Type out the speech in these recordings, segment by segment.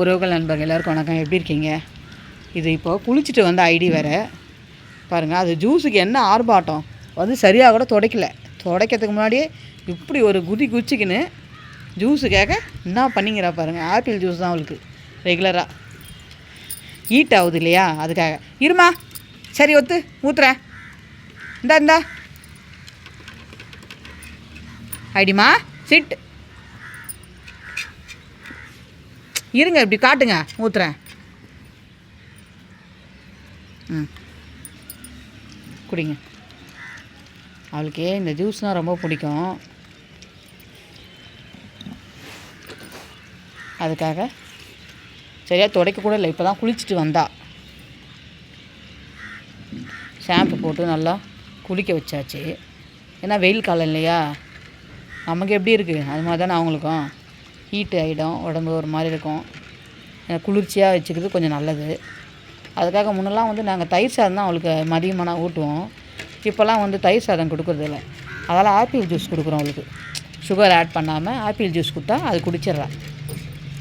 உறவுகள் நண்பர்கள் எல்லாருக்கும் வணக்கம். எப்படி இருக்கீங்க? இது இப்போது குளிச்சுட்டு வந்த ஐடி வேறு. பாருங்கள் அது ஜூஸுக்கு என்ன ஆர்ப்பாட்டம்? வந்து சரியாக கூட துடைக்கல. துடைக்கிறதுக்கு முன்னாடியே இப்படி ஒரு குதி குச்சிக்கின்னு ஜூஸு கேட்க என்ன பண்ணிங்கிறா பாருங்கள் ஆப்பிள் ஜூஸ் தான் அவளுக்கு ரெகுலராக ஹீட் ஆகுது இல்லையா? அதுக்காக. இருமா சரி ஒத்து ஊத்துறேன் இந்தா இந்தா. ஐடிமா சிட் இருங்க இப்படி காட்டுங்க. ஊற்றுறேன் ம். குடிங்க. அவளுக்கு இந்த ஜூஸ்னால் ரொம்ப பிடிக்கும். அதுக்காக சரியாக துடைக்க கூட இல்லை இப்போ தான் குளிச்சுட்டு வந்தா. ஷாம்பு போட்டு நல்லா குளிக்க வச்சாச்சு. ஏன்னா வெயில் காலம் இல்லையா? நமக்கு எப்படி இருக்குது அது மாதிரி தானே அவங்களுக்கும். ஹீட்டு ஆகிடும் உடம்பு ஒரு மாதிரி இருக்கும். குளிர்ச்சியாக வச்சுக்கிறது கொஞ்சம் நல்லது. அதுக்காக முன்னெல்லாம் வந்து நாங்கள் தயிர் சாதம் தான் அவளுக்கு மதியமான ஊட்டுவோம். இப்போல்லாம் வந்து தயிர் சாதம் கொடுக்குறதில்ல அதால் ஆப்பிள் ஜூஸ் கொடுக்குறோம் அவளுக்கு. சுகர் ஆட் பண்ணாமல் ஆப்பிள் ஜூஸ் கொடுத்தா அது குடிச்சிட்றா.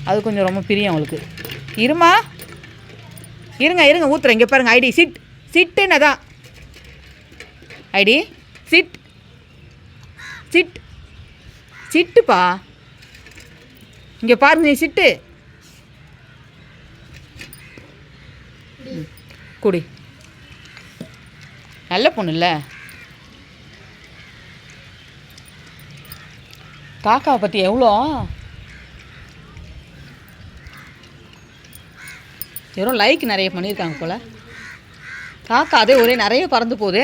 அது கொஞ்சம் ரொம்ப பிரியம் அவளுக்கு. இருமா? இருங்க இருங்க ஊற்றுறேன் இங்கே பாருங்கள் ஐடி சிட் சிட்டுன்னு தான் ஐடி சிட் சிட் சிட்டுப்பா இங்கே பாருங்க நீ சிட்டு. குடி. நல்ல பொண்ணு இல்லை காக்காவை பற்றி எவ்வளோ? வெறும் லைக் நிறைய பண்ணியிருக்காங்க போல். காக்கா அதே ஒரே நிறைய பறந்து போகுது.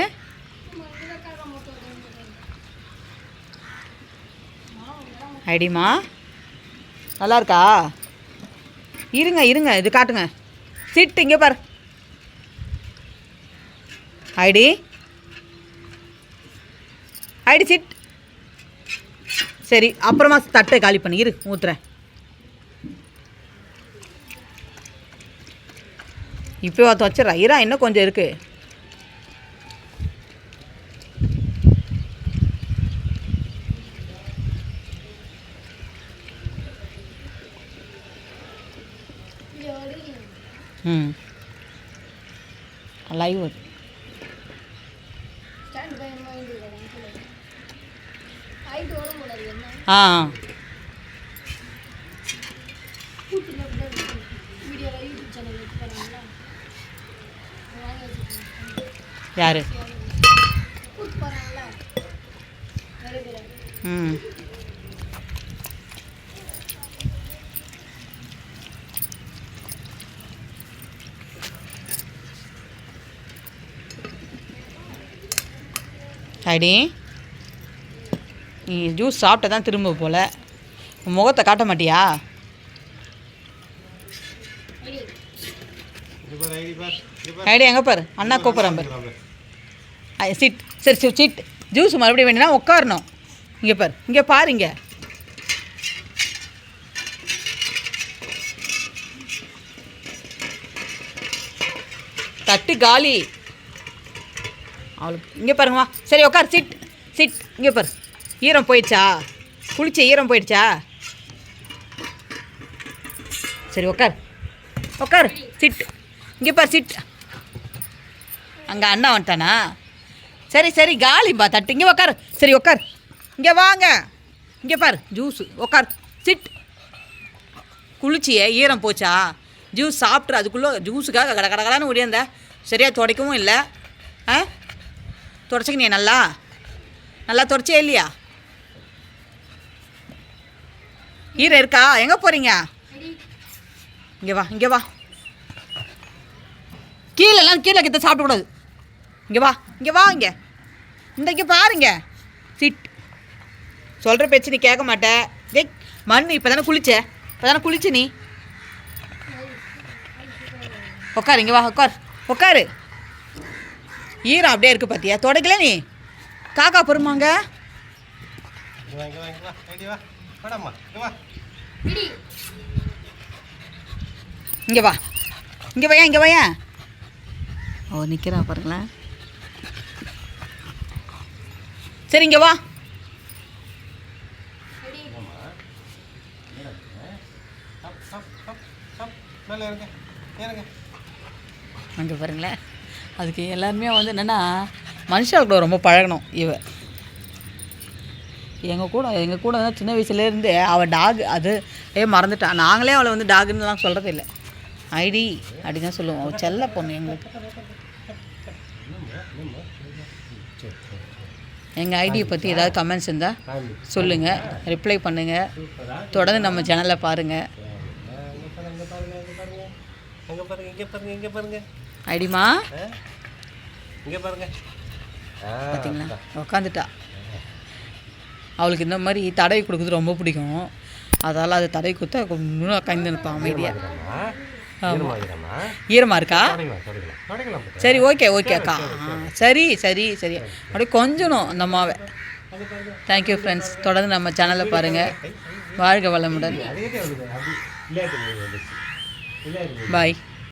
ஐடிமா நல்லா இருக்கா இருங்க இருங்க இது காட்டுங்க. சிட்டு இங்கே பாரு. ஐடி. ஐடி சிட் சரி அப்புறமா தட்டை காலி பண்ணி இரு ஊத்துறேன். இப்போ பார்த்து இரா இன்னும் கொஞ்சம் இருக்குது லைவ் ஆ. யார்? ம். ஐடி நீ ஜூஸ் சாப்பிட்ட தான் திரும்ப போல. உன் முகத்தை காட்ட மாட்டியா? ஐடி எங்கே பாரு? அண்ணா கூப்பிட்றேன் பாரு. ஐ, சிட் சரி சரி சிட் ஜூஸ் மறுபடியும் வேணும்னா உட்காரணும். இங்கே பாரு. இங்கே பாரு இங்கே. தட்டு காலி. அவளுக்கு இங்கே பாருங்கம்மா சரி உட்கார் சிட் சிட் இங்கே பாரு. ஈரம் போயிடுச்சா? குளிச்ச ஈரம் போயிடுச்சா? சரி உட்கார் உட்கார் சிட் இங்கே பார் சிட் அங்கே அண்ணா வந்துட்டானா? சரி சரி காலிம்பா தட்டு. இங்கே உட்கார் சரி உட்கார் இங்கே வாங்க. இங்கே பார் ஜூஸு உட்கார் சிட் குளிச்சியே ஈரம் போச்சா? ஜூஸ் சாப்பிட்ரு அதுக்குள்ளே ஜூஸுக்காக கட கட கடன்னு ஓடியாந்த. சரியாக துடைக்கவும் இல்லை. ஆ? துடைச்சிக்க நீ நல்லா? நல்லா துடைச்சே இல்லையா? ஈர இருக்கா? எங்கே போகிறீங்க இங்கே வா இங்கே வா. கீழெல்லாம் கீழே கிட்ட சாப்பிடக்கூடாது. இங்கே வா இங்கே வா இங்கே. இந்த இங்கே பாருங்க. சிட். சொல்கிற பேச்சு நீ கேட்க மாட்டேன் டேய் மண் இப்போ தானே குளிச்ச? இப்போ தானே குளிச்சு நீ? உட்காரு இங்கே வா உட்கார் உட்காரு ஈரம் அப்படியே இருக்கு பார்த்தியா தொடக்கல நீ காக்கா பொறுமாங்க இங்க வா, இங்க வா, இங்க வா. ஐடி வா. வாடாம்மா, இங்க வா. இங்கே வா இங்கே வையா இங்கே வையா ஓ நிற்கிறா பாருங்களேன் சரி இங்கே வா அங்கே பாருங்களேன் அதுக்கு எல்லாருமே வந்து என்னென்னா மனுஷாளுக்கு ரொம்ப பழகணும் இவ. எங்கள் கூட எங்கள் கூட வந்து சின்ன வயசுலேருந்தே அவள் டாக் அது ஏ மறந்துட்டா. நாங்களே அவளை வந்து டாகுன்னுலாம் சொல்கிறது இல்லை. ஐடி அப்படி தான் சொல்லுவோம். அவள் செல்ல பொண்ணு எங்களுக்கு. எங்கள் ஐடியை பற்றி ஏதாவது கமெண்ட்ஸ் இருந்தால் சொல்லுங்கள் ரிப்ளை பண்ணுங்கள் தொடர்ந்து நம்ம சேனலை பாருங்கள் அங்கே பாருங்கள் இங்கே பாருங்கள் இங்கே பாருங்கள் ஐடிமா? இங்கே பாருங்க. பார்த்தீங்களா உக்காந்துட்டா. அவளுக்கு இந்த மாதிரி தடவி கொடுக்குறது ரொம்ப பிடிக்கும். அதால் அது தடவி கொடுத்தா இன்னும் உட்காந்து இருப்பான் அமைதியாக ஈரமாக இருக்கா. சரி ஓகே ஓகே அக்கா. சரி சரி. சரி அப்படியே கொஞ்சணும் அந்த அம்மாவை தேங்க்யூ ஃப்ரெண்ட்ஸ் தொடர்ந்து நம்ம சேனலை பாருங்கள் வாழ்க வளமுடன். பாய்